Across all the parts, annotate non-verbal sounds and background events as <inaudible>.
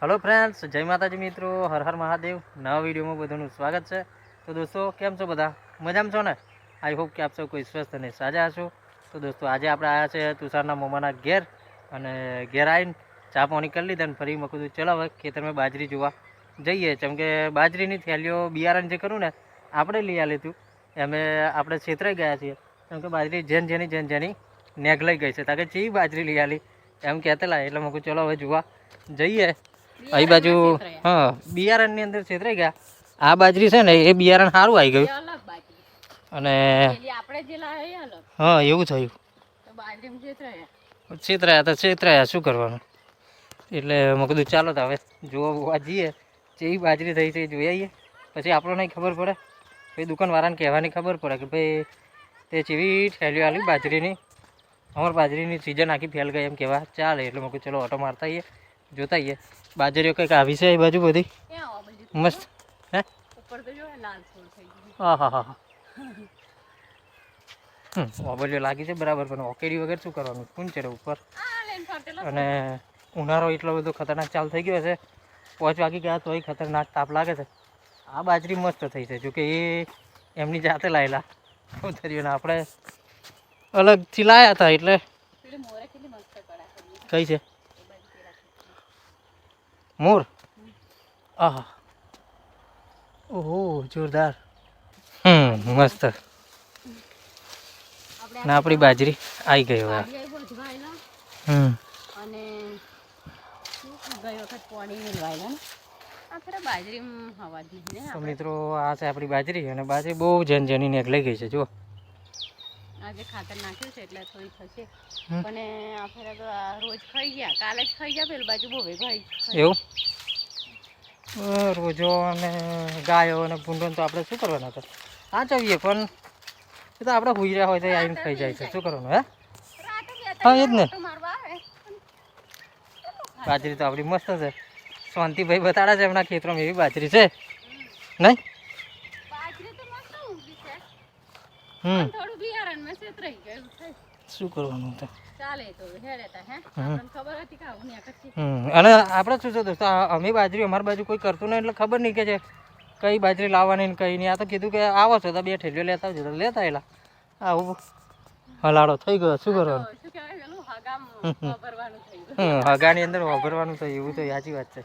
Hello friends જય માતાજી મિત્રો. હર હર મહાદેવ. નવા વિડીયોમાં બધાનું સ્વાગત છે. તો દોસ્તો, કેમ છો બધા? મજામાં છો ને? આઈ હોપ કે આપ સૌ કોઈ સ્વસ્થ અને સાજા હશો. તો દોસ્તો, આજે આપણે આવ્યા છે તુષારના મોમાના ઘેર અને ઘેર આવીને ચા પાણી કરી લીધા અને ફરી મેં કીધું, ચલો હવે ખેતરમાં બાજરી જોવા જઈએ. જેમ કે બાજરીની થેલીઓ બિયારણ જે કરું ને, આપણે લઈ આવી લીધું એમે આપણે છેતરાઈ ગયા છીએ. કેમ કે બાજરી જેન જેની જેન જેની નેગ લઈ ગઈ છે. તાકે ચી બાજરી લઈ આલી? એમ કહેતેલા એટલે મેં ચલો હવે જોવા જઈએ. અહીં બાજુ હા બિયારણની અંદર છેતરાઈ ગયા. આ બાજરી છે ને એ બિયારણ સારું આવી ગયું. અને આપણે હા એવું થયું. છેતરાયા. તો છેતરાયા શું કરવાનું? એટલે મેં કીધું ચાલો તો હવે જોવા જઈએ જેવી બાજરી થઈ છે એ જોઈ આવીએ. પછી આપણને ખબર પડે. પછી દુકાનવાળાને કહેવાની ખબર પડે કે ભાઈ તે જેવી થેલીઓ આવી બાજરીની અમારી બાજરીની સિઝન આખી ફેલ ગઈ એમ કહેવા ચાલે. એટલે મેં કીધું ચલો ઓટો મારતા આવીએ. જોતા આવીએ. બાજરીઓ કંઈક આવી છે એ બાજુ બધી? મસ્ત. હે? ઉપર તો જો લાલ છોડ થઈ ગયું. હા હા હા ઓબલીઓ લાગી છે બરાબર પણ ઓકેડી વગર શું કરવાનું? કુન ચડે ઉપર? અને ઉનાળો એટલો બધો ખતરનાક ચાલુ થઈ ગયો છે. પાંચ વાગી ગયા તોય ખતરનાક તાપ લાગે છે. આ બાજરી મસ્ત થઈ છે જોકે એ એમની જાતે લાયેલા. ઉતર્યું આપણે અલગથી લાયા હતા એટલે કઈ છે એ બાજુ પેલા ખેતરમાં. મોર? આહા. ઓહો જોરદાર. હમ મસ્ત. ને આપણી બાજરી આવી ગઈ હવે. હમ. અને ગઈ વખત પાણી ને? ને મિત્રો આ છે આપણી બાજરી અને બાજરી બહુ જન જની નેક લઈ ગઈ છે જુઓ. આજે ખાતર નાખ્યું છે એટલે થોડી થશે. અને આ ફેરા તો આ રોજ ખાઈ ગયા. કાલે જ ખાઈ ગયા પેલી બાજુ બહુ ભાઈ એવું? રોજો અને ગાયો અને ભૂંડો તો આપણે શું કરવાના હતા? હા જઈએ પણ એ તો આપણે હુઈ રહ્યા હોય તો આવીને ખાઈ જાય છે. શું કરવાનું હે? હા, એ જ ને. બાજરી તો આપણી મસ્ત છે. શાંતિભાઈ બતાડે છે એમના ખેતરમાં એવી બાજરી છે. નહીં બાજરી તો મસ્ત ઊંઘી છે હમ. થોડું બિયારણ મેં છેતરાઈ ગયું શું કરવાનું તો? ચાલે તો હેડેતા હે? હમ. ખબર હતી કે આવું ન્યા કરશે અને આપણે શું છે દોસ્તો અમે બાજરી અમારી બાજુ કોઈ કરતું નહીં એટલે ખબર નહીં કે છે કઈ બાજરી લાવવાની ને કઈ નહીં. આ તો કીધું કે આવો છો તો બે ઠેલીઓ લેતા આવજો લેતા આવેલા આવું હલાડો થઈ ગયો શું કરવાનું? હગાની અંદર વાપરવાનું થયું એવું તો સાચી વાત છે.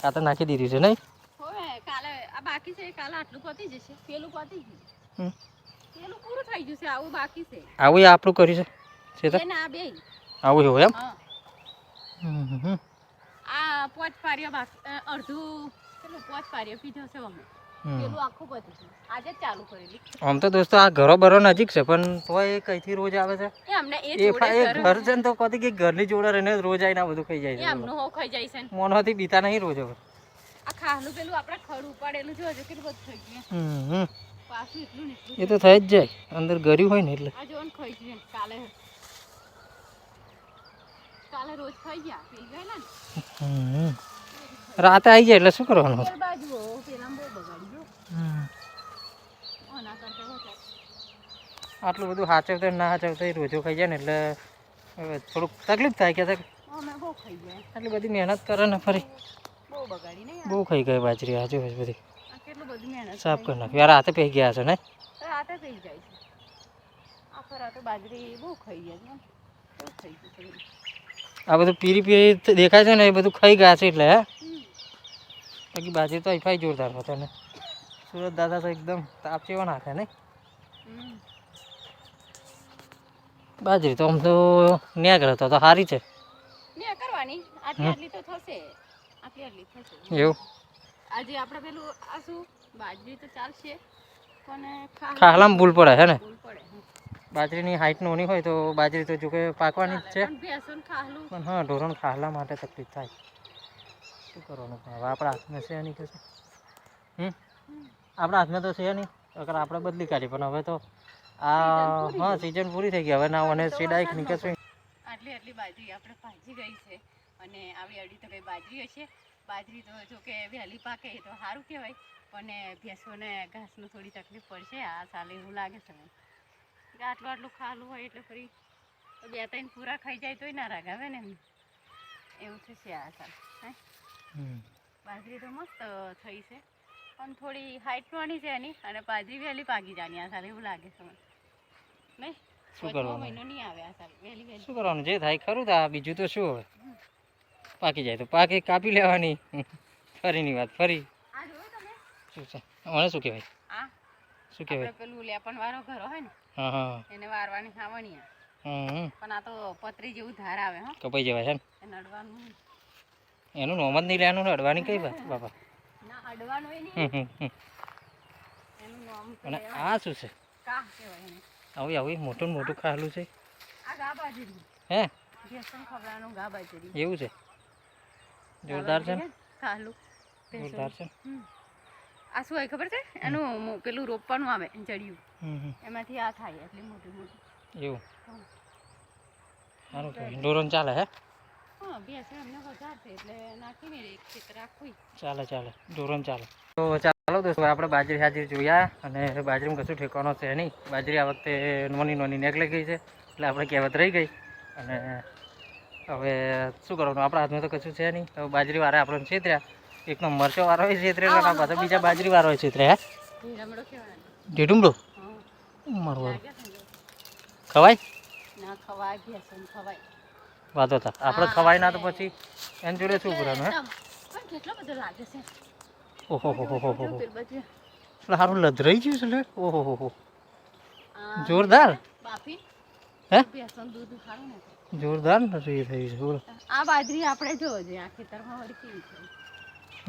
આ તો નાખી દીધું છે નહીં? કાલે આ બાકી છે કાલે આટલું પતી જશે પેલું પતી ગયું. પેલું પૂરું થઈ ગયું છે આવું બાકી છે. આવું આપણું કર્યું છે છે બે. આવું એવું એમ? આ પોચ અડધું પેલું પીધો છે. અમે આમ તો દોસ્તો આ ઘરો બરો નજીક છે પણ તોય કઈથી રોજ આવે છે? એ એ એ એ ઘર- છે ને તો કદી કે ઘરની જોડે રહીને રોજ આવીને બધું ખાઈ જાય છે છે. મોનોથી બીતા નહીં રોજ હવે. આ ખાનું પેલું આપણે ખડ ઉપાડેલું જોજો કેટલું બધું થઈ ગયું. એ તો થઈ જ જાય. અંદર ગર્યું હોય ને એટલે. કાલે. કાલે રોજ ખાઈ ગયા. પી ગયેલા ને? હમ. રાતે આવી જાય એટલે શું કરવાનું. આટલું બધું સાચવતા ના સાચવતા રોજો ખાઈ જાય ને એટલે હવે થોડુંક તકલીફ થાય કે આટલી બધી મહેનત કરે ને ફરી. બહુ ખાઈ ગઈ બાજરી હાજુ બધી. આ કેટલું બધું મહેનત સાફ કરી નાખ્યું યાર રાતે પી ગયા છે ને રાતે પી જાય છે આ ફરા તો બાજરી બહુ ખાઈ ગયા છે બહુ ખાઈ ગયું છે બધું. આ બધું પીરી પીરી થ- દેખાય છે ને એ બધું ખાઈ ગયા છે એટલે હે હમ. બાકી બાજરી તો હૈફાઈ જોરદાર હતો ને સુરત દાદા તો એકદમ તાપ જેવો નાખે ને હમ. બાજરી તો આમ તો ન્યા તો તો સારી છે ને કરવાની આટલી આટલી તો થશે આટલી આટલી થશે એવું આજે આપણે પેલું આ શું? બાજરી તો ચાલશે પણ ખાલામાં ભૂલ પડે હે ને. બાજરીની હાઈટ નોની હોય તો બાજરી તો જોકે પાકવાની જ છે. પણ ભેંસોને ખાહલું. પણ હા ઢોરણ ખાહલા માટે તકલીફ થાય. શું કરવાનું હવે આપણા હાથમાં છે નહીં કશું. હમ? આપણા હાથમાં તો છે નહીં. અગર આપણે બદલી કાઢી પણ હવે તો આ હા સિઝન પૂરી થઈ ગઈ. હવે ના મને સીડાઈક નીકળશે. આટલી આટલી બાજરી આપણે ભાજી ગઈ છે. અને આવી અડી તો કઈ બાજરી હશે. બાજરી તો જો કે વહેલી પાકે તો સારું કહેવાય. પણ ભેંસોને ઘાસનું થોડી તકલીફ પડશે આ સાલે એવું લાગે છે. મને આટલું આટલું ખાલું હોય એટલે ફરી બે ત્રણ પૂરા ખાઈ જાય તોય ના રાગાવે ને એમ. એવું થશે આ સાલ હે? બાજરી તો મસ્ત થઈ છે. પણ થોડી હાઈટ વાણી છે એની અને બાજરી વહેલી પાકી જાની આ સાલ એવું લાગે છે મને. નહીં? શું કરવાનું? મહિનો નહીં આવે આ સાલ વહેલી વહેલી. શું કરવાનું? જે થાય ખરું તા બીજું તો શું હવે? પાકી જાય તો પાકી કાપી લેવાની. ફરીની વાત ફરી. શું છે? મને શું કહેવાય? શું કહેવાય? પેલું લેપણ વાળો ઘર હોય ને હા હા. એને વારવાની ખાવાની આ. પણ તો પતરી જેવું ધાર આવે હો. કપાઈ જવાય છે ને? નડવાનું. એનું નોમ જ નહીં લેવાનું અડવાની કઈ વાત બાપા? ના અડવાનું. એનું નામ અને આ શું છે? કા કહેવાય એને? આવું આવું મોટું ખાલું છે. આ હે? ભેસણ ખવડાવવાનું ગા એવું છે? જોરદાર છે ને? જોરદાર છે? આ શું હોય ખબર છે? એનું પેલું રોપવાનું આવે જડિયું. એમાંથી આ થાય એટલે મોટું મોટું. એવું? સારું હે? ચાલે ચાલે. ધોરણ ચાલે. તો ચાલો દોસ્તો આપણે બાજરી હાજરી જોયા અને બાજરીમાં કશું ઠેકાણો છે નહીં. બાજરી આ વખતે નોની નોની નેકલે ગઈ છે એટલે આપણે કહેવત રહી ગઈ. અને હવે શું કરવાનું? આપણા હાથમાં તો કશું છે નહીં. હવે બાજરી વાળા આપણને છેતર્યા એકનો મરચો વાળો હોય છેતરેલો ના પાછો બીજા બાજરી વાળો હોય છેતરે હે? ઢેઢુંબડો હા. મારું? ખવાય? વાતો હતા આપણે ખવાય ના તો પછી એની જોડે શું કરવાનું હે? ઓહો હો હો હો સારું લધરાઈ ગયું છે ઓહો હો હો. હો જોરદાર? હે? જોરદાર નથી થઈ છે બોલો. આ બાજરી આપણે જો જે આ ખેતરમાં વળી છે.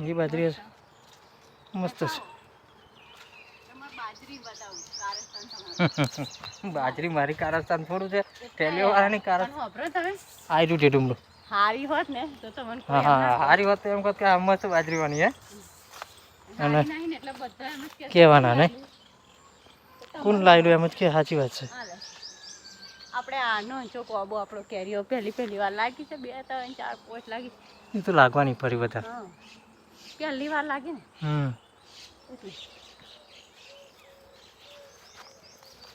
એ બાજરી મસ્ત છે. બાજરી કારસ્તાન <laughs> મારી કારસ્તાન થોડું છે. ટેલીઓ વાળાની કાર આયુ તમે? હારી હોત ને તો તમને હા હા હારી વાત તો એમ કહો કે આ મસ્ત બાજરી વાની હે અને કહેવાના ને કોણ લાયેલું એમ જ કે સાચી વાત છે. આપણે આનો જો કોબો આપણો કેરીઓ પહેલી પહેલી વાર લાગી છે બે ત્રણ ચાર પાંચ લાગી એ તો લાગવાની ફરી વધારે. પહેલી વાર લાગી ને. હમ.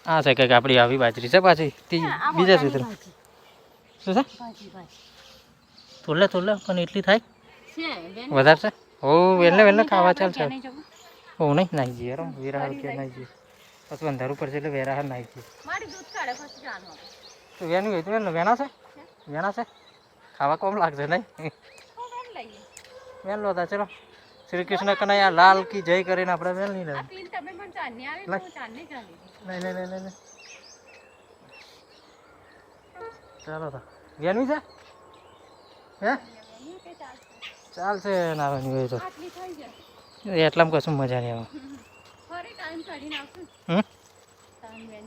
આ છે કંઈક આપણી આવી બાજરી છે પાછી. બીજા સૂત્ર. શું છે? તોલે તોલે પણ એટલી થાય? વધારે છે? ઓ વેલે વેલે ખાવા ચાલશે? ઓ નહીં નાઈ જઈએ રમ વેરાહાર કે નાઈ જઈએ. પછી ઉપર છે એટલે પછી જાણવા આપણે. તો વેનું હોય તું વેન છે? વેના છે? ખાવા કોમ લાગશે નહીં? વેન લો તા ચલો. શ્રી કૃષ્ણ કનૈયા લાલ કી જય કરીને આપણે વેન નહીં લેવું ચાલી તા. વેનવી છે? હે? ચાલશે? ના હોય તો. એટલામાં કશું મજા નહીં આવે. ટાઈમ કાઢીને આવશું ટાઈમ વેન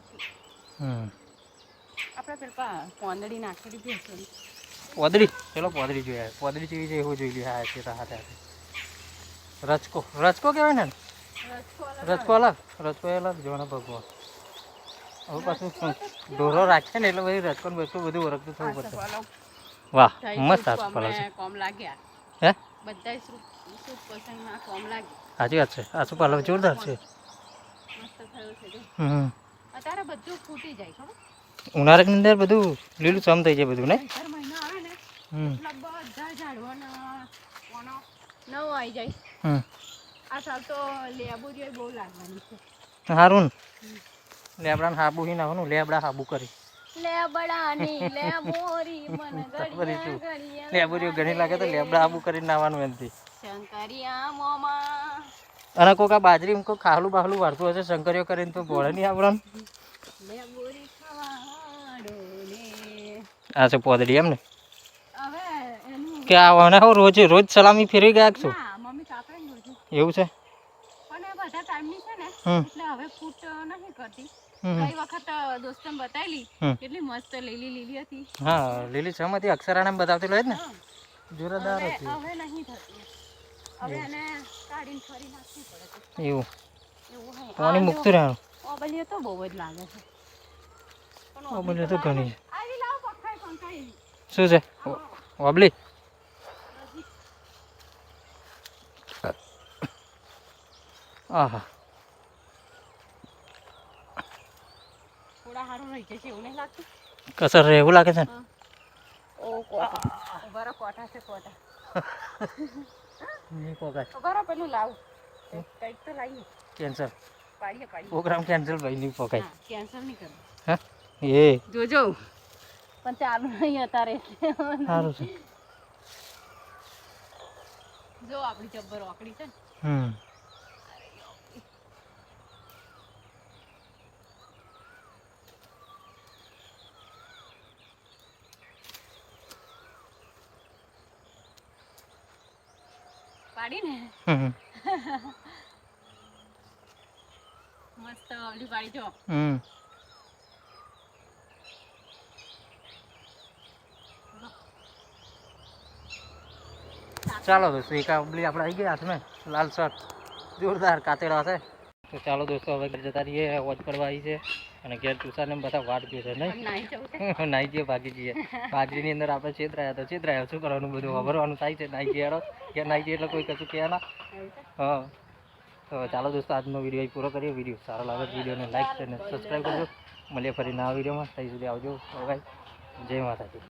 આપણે પેલા પોંદડી નાખેલી ભેંસોની પોદડી? ચલો પોદડી જોઈએ. પોદડી જેવી છે એવું જોઈ લે હા છે હાથે હાથે. રચકો રચકો કહેવાય ને રચકો અલગ રચકો અલગ. જોવાનો ભગવાન. હવે પાછું ઢોરો રાખે ને એટલે બધી રચકો બચકો બધું ઓળખતું થવું પડશે. વાહ મસ્ત હાથ છે. કોમ લાગ્યા. હે? બધા પસંદમાં કોમ સાચી વાત છે. આસુ પાલવ જોરદાર છે. થયું છે અત્યારે બધું ફૂટી જાય ખબર? ઉનાળાની અંદર બધું લીલું સમ થઈ જાય બધું ને? હર મહિનો આવે ને બધા ઝાડવાના કોનો નવો આવી જાય. આ સાલ તો લેબુ બહુ લાગવાની છે. સારું ને. હાબુ હી નાખવાનું લેબડા હાબુ કરી. લેબડાની <laughs> લેબોરી મન? ગળિયા ગળિયા લેબુ ઘણી લાગે તો લેબડા હાબુ કરીને નાવાનું એનાથી શંકરિયા મોમાં અને કોક બાજરી કોઈ ખાહલું બાહલું વાળતું હશે, શંકરીઓ કરીને તો ભોળે નહીં આપણને આ છે પોદડી એમ ને કે આવવાના હો રોજ રોજ સલામી ફેરવી ગયા બધું એવું છે? છે હા, લીલી છમાંથી અક્ષરાને બતાવતી લો ને. જોરદાર હતી. એવું. પાણી મૂકતું રહેવાનું ઓબલીઓ તો બહુ જ લાગે છે. ઓબલીઓ તો ઘણી છે. શું છે? ઓબલી? આહા. કસર રહે એવું લાગે છે ને? ઓ કોટા કોટા છે કોટા <laughs> નહીં પોકાય ખબર પેલું લાવું. કંઈક તો લાવીએ. કેન્સલ. પાડીએ પાડીએ. પ્રોગ્રામ કેન્સલ ભાઈ નહીં પોકાય હા કેન્સલ નહીં કરવું. હા? એ. જોજો. પણ ચાલુ નહીં અત્યારે. સારું છે. જો આપણી જબ્બર ઓકડી છે ને. હમ. પાડી ને હમ મસ્ત ઓલી પાડી જો હમ ચાલો દોસ્તો એક આંબલી આપણે આવી ગયા હાથમાં લાલ શર્ટ જોરદાર કાતેડા છે તો ચાલો દોસ્તો હવે ઘરે જતા રહીએ વોચ કરવા આવી છે. અને ઘેર તુષારને બધા વાટ જોશે નહીં? નાહી છે. <laughs> નાઈ જઈએ ભાગી જઈએ. બાજરીની અંદર આપણે છેતરાયા તો છેતરાયા શું કરવાનું બધું? વાપરવાનું થાય છે નાઈ જઈએ કે નાઈ જઈએ એટલે કોઈ કશું કહે ના. હા. તો ચાલો દોસ્તો આજનો વીડિયો પૂરો કરીએ. વીડિયો સારો લાગે વિડીયોને લાઈક અને સબસ્ક્રાઈબ કરજો. મળીએ ફરી નવા વિડીયોમાં ત્યાં સુધી આવજો. બાય જય માતાજી.